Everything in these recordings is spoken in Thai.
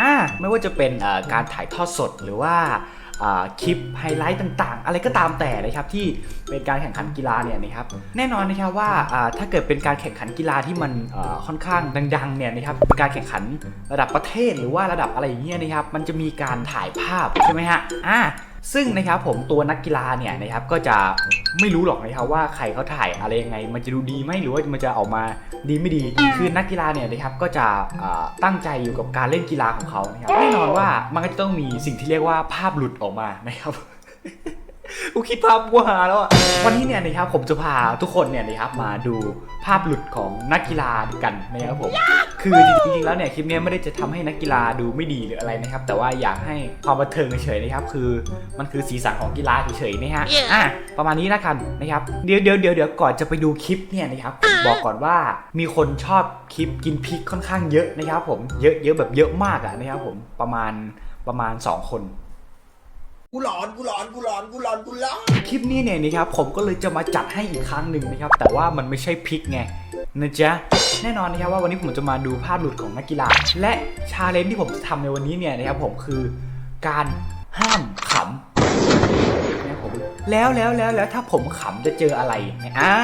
อ่าไม่ว่าจะเป็นการถ่ายทอดสดหรือว่าคลิปไฮไลท์ต่างๆ อะไรก็ตามแต่นะครับที่เป็นการแข่งขันกีฬาเนี่ยนะครับแน่นอนนะครับว่าถ้าเกิดเป็นการแข่งขันกีฬาที่มันค่อนข้างดังๆเนี่ยนะครับเป็นการแข่งขันระดับประเทศหรือว่าระดับอะไรอย่างเงี้ยนะครับมันจะมีการถ่ายภาพใช่ไหมฮะอ่า ซึ่งนะครับผมตัวนักกีฬาเนี่ยนะครับก็จะไม่รู้หรอกนะครับว่าใครเขาถ่ายอะไรยังไง มันจะดูดีไหมหรือว่ามันจะออกมาดีไม่ดีคือนักกีฬาเนี่ยนะครับก็จะตั้งใจอยู่กับการเล่นกีฬาของเขานะครับแน่นอนว่ามันก็จะต้องมีสิ่งที่เรียกว่าภาพหลุดออกมานะครับ กูคิดภาพกูหาแล้วอะวันนี้เนี่ยนะครับผมจะพาทุกคนเนี่ยนะครับมาดูภาพหลุดของนักกีฬากันนะครับผม คือจริงๆแล้วเนี่ยคลิปเนี้ยไม่ได้จะทำให้นักกีฬาดูไม่ดีหรืออะไรนะครับ แต่ว่าอยากให้ความบันเทิงเฉยๆนะครับคือมันคือสีสันของกีฬาเฉยๆนะฮะ Yeah. อะประมาณนี้แล้วกันนะครับเดี๋ยวเดี๋ยวเดี๋ยวเดี๋ยวก่อนจะไปดูคลิปเนี่ยนะครับผมบอกก่อนว่ามีคนชอบคลิปกินพริกค่อนข้างเยอะนะครับผมเยอะเยอะแบบเยอะมากอะนะครับผมประมาณประมาณ 2 คน กูหลอนกูหลอนกูหลอนกูหลอนกูหลอนคลิปนี้เนี่ยนะครับผมก็เลยจะมาจัดให้อีกครั้งหนึ่งนะครับ แต่ว่ามันไม่ใช่พิกไงนะจ๊ะแน่นอนนะครับว่าวันนี้ผมจะมาดูภาพหลุดของนักกีฬา และชาเลนจ์ที่ผมจะทำในวันนี้เนี่ยนะครับผมคือการห้ามขำนะครับผมแล้วแล้วแล้วแล้วถ้าผมขำจะเจออะไรนะอ่า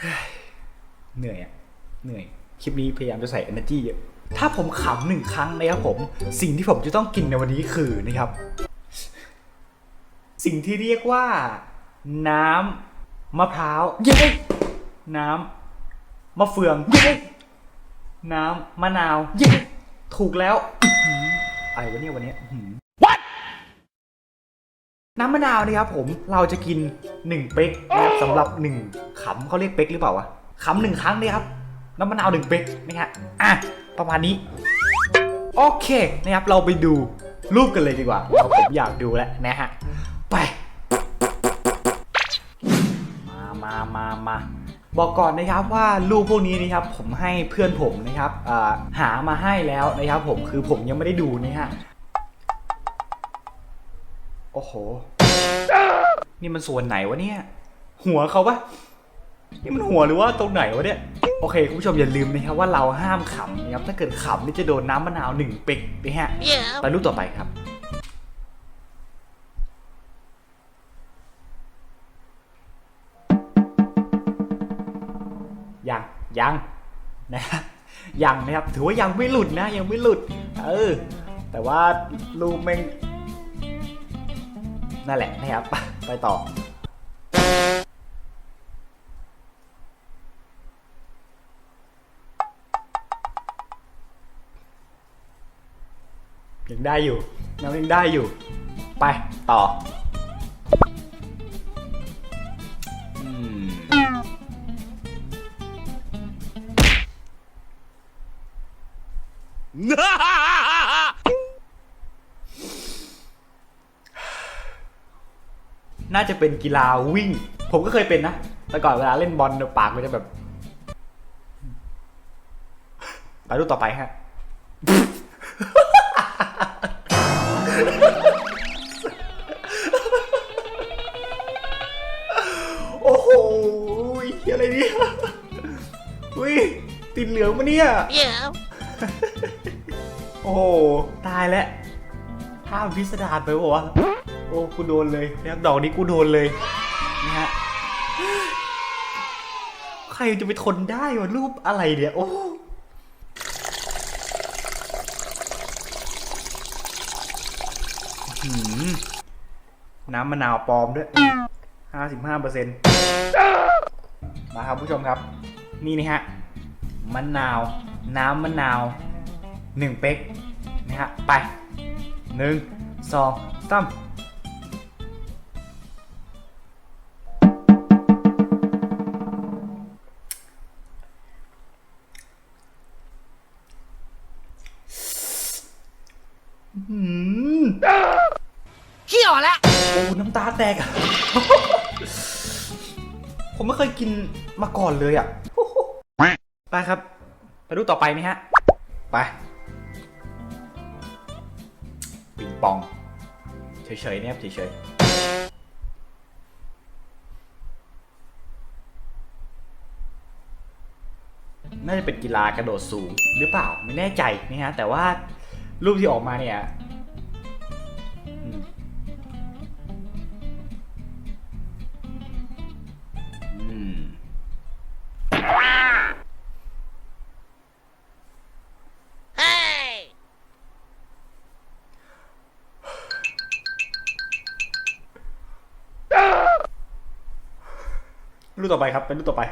เฮ้ยเหนื่อยอะเหนื่อยคลิปนี้พยายามจะใส่ energy เยอะ ถ้าผมขำหนึ่งครั้งนะครับผม สิ่งที่ผมจะต้องกินในวันนี้คือนะครับ สิ่งที่เรียกว่า น้ำมะพร้าวเย้น้ำมะเฟืองเย้น้ำมะนาวเย้ถูกแล้วอื้อหืออะไรวะเนี่ยวันเนี้ยอื้อหือ What น้ำมะนาวนะครับผมเราจะกินหนึ่งเป๊กนะครับสำหรับหนึ่งขำเขาเรียกเป๊กหรือเปล่าวะขำหนึ่งครั้งเลยครับน้ำมะนาวหนึ่งเป๊กนะฮะอะ ประมาณนี้ โอเคนะครับเราไปดูรูปกันเลยดีกว่าเราผมอยากดูแล้วนะฮะ ไป มามามามาบอกก่อนนะครับว่ารูปพวกนี้นะครับผมให้เพื่อนผมนะครับหามาให้แล้วนะครับผมคือผมยังไม่ได้ดูนะฮะโอ้โห นี่มันส่วนไหนวะเนี่ย หัวเขาปะนี่มันหัวหรือว่าตรงไหนวะเนี่ย โอเคคุณผู้ชมอย่าลืมนะครับว่าเราห้ามขำนะครับถ้าเกิดขำนี่จะโดนน้ำมะนาวหนึ่งเป๊กนะฮะ Yeah. ไปรูปต่อไปครับยังยังนะฮะยังนะครับถือว่ายังไม่หลุดนะยังไม่หลุด เออ แต่ว่ารูปแม่งนั่นแหละนะครับไปไปต่อ ยังได้อยู่ยังยังได้อยู่ ไปต่ออืมน่าจะเป็นกีฬาวิ่ง ผมก็เคยเป็นนะ แต่ก่อนเวลาเล่นบอลปากมันจะแบบ ไปรูปต่อไปฮะ โอ้โหอะไรเนี่ยอุ้ยติดเหลืองปะเนี่ย Yeah. โอ้โหตายแล้วท่ามันพิสดารไปปะวะโอ้กูโดนเลยแล้วดอกนี้กูโดนเลยนะฮะใครจะไปทนได้วะรูปอะไรเนี่ย โอ้ หืม น้ำมะนาวปลอมด้วยห้าสิบห้าเปอร์เซ็นต์มาครับผู้ชมครับ นี่นะฮะมะนาว น้ำมะนาวหนึ่งเป๊กนะฮะไปหนึ่งสองสามอืม น้ำตาแตกอะผมไม่เคยกินมาก่อนเลยอะ ไปครับ ไปดูต่อไปไหมฮะ ไป ปิงปอง เฉยๆเนี่ยครับเฉยๆน่าจะเป็นกีฬากระโดดสูงหรือเปล่าไม่แน่ใจนะฮะแต่ว่ารูปที่ออกมาเนี่ย รูปต่อไปครับ เป็นรูปต่อไป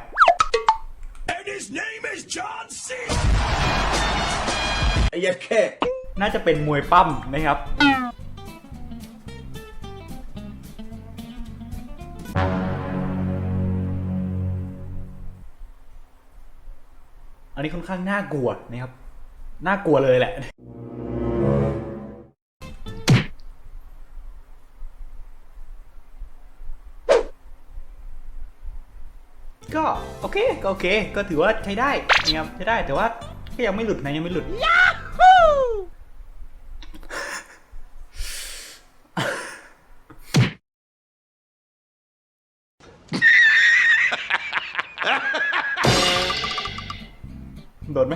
And his name is John C ไอ้เหี้ยัดแค่น่าจะเป็นมวยปั้มนะครับ อันนี้ค่อนข้างน่ากลัวนะครับ น่ากลัวเลยแหละ โอเคก็โอเค ก็ถือว่าใช้ได้นะครับใช้ได้แต่ว่าก็ยังไม่หลุดนะยังไม่หลุดโดนไหม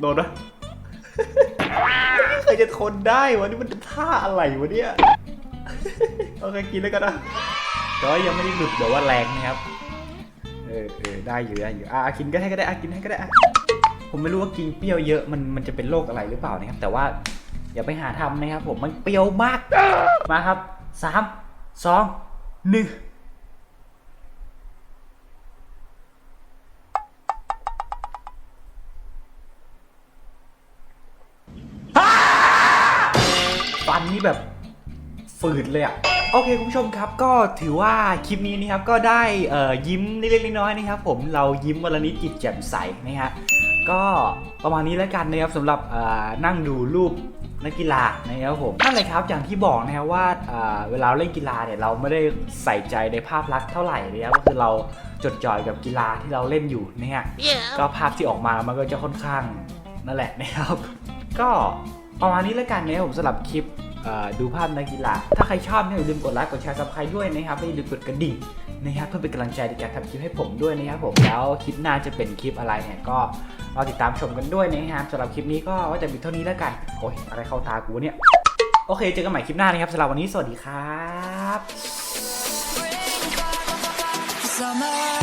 โดนนะใครจะทนได้วะนี่มันท่าอะไรวะเนี่ย โอเคกินแล้วกันนะแต่ว่ายังไม่ได้หลุดแบบว่าแรงนะครับ ออได้อยู่ได้อยู่อะกินก็ให้ก็ได้อะกินให้ก็ได้อะผมไม่รู้ว่ากินเปรี้ยวเยอะมันมันจะเป็นโรคอะไรหรือเปล่านะครับ แต่ว่าอย่าไปหาทำนะครับ ผมมันเปรี้ยวมากมาครับสามสองหนึ่งฟันนี่แบบฝืดเลยอะ โอเคคุณผู้ชมครับก็ถือว่าคลิปนี้นะครับก็ได้เอ่อยิ้มเล็กๆน้อยๆนะครับผมเรายิ้มวันละนิดจิตแจ่มใสนะฮะก็ประมาณนี้แล้วกันนะครับสำหรับเอ่อนั่งดูรูปนักกีฬานะครับผมนั่นเลยครับอย่างที่บอกนะครับว่าเอ่อเวลาเล่นกีฬาเนี่ยเราไม่ได้ใส่ใจในภาพลักษณ์เท่าไหร่นะครับก็คือเราจดจ่อยกับกีฬาที่เราเล่นอยู่นะฮะเดี๋ยวก็ภาพที่ออกมามันก็จะค่อนข้างนั่นแหละนะครับ ก็ประมาณนี้แล้วกันนะครับผมสำหรับคลิปเอ่อ ดูภาพนักกีฬา ถ้าใครชอบเนี่ยอย่าลืมกดไลค์กดแชร์ซับสไครต์ด้วยนะครับและอย่าลืมกดกระดิ่งนะครับเพื่อเป็นกำลังใจในการทำคลิปให้ผมด้วยนะครับผมแล้วคลิปหน้าจะเป็นคลิปอะไรเนี่ยก็รอติดตามชมกันด้วยนะครับสำหรับคลิปนี้ก็ว่าจะมีเท่านี้แล้วกันโอ้ยอะไรเข้าตากูเนี่ยโอเคเจอกันใหม่คลิปหน้านะครับสำหรับวันนี้สวัสดีครับ Summer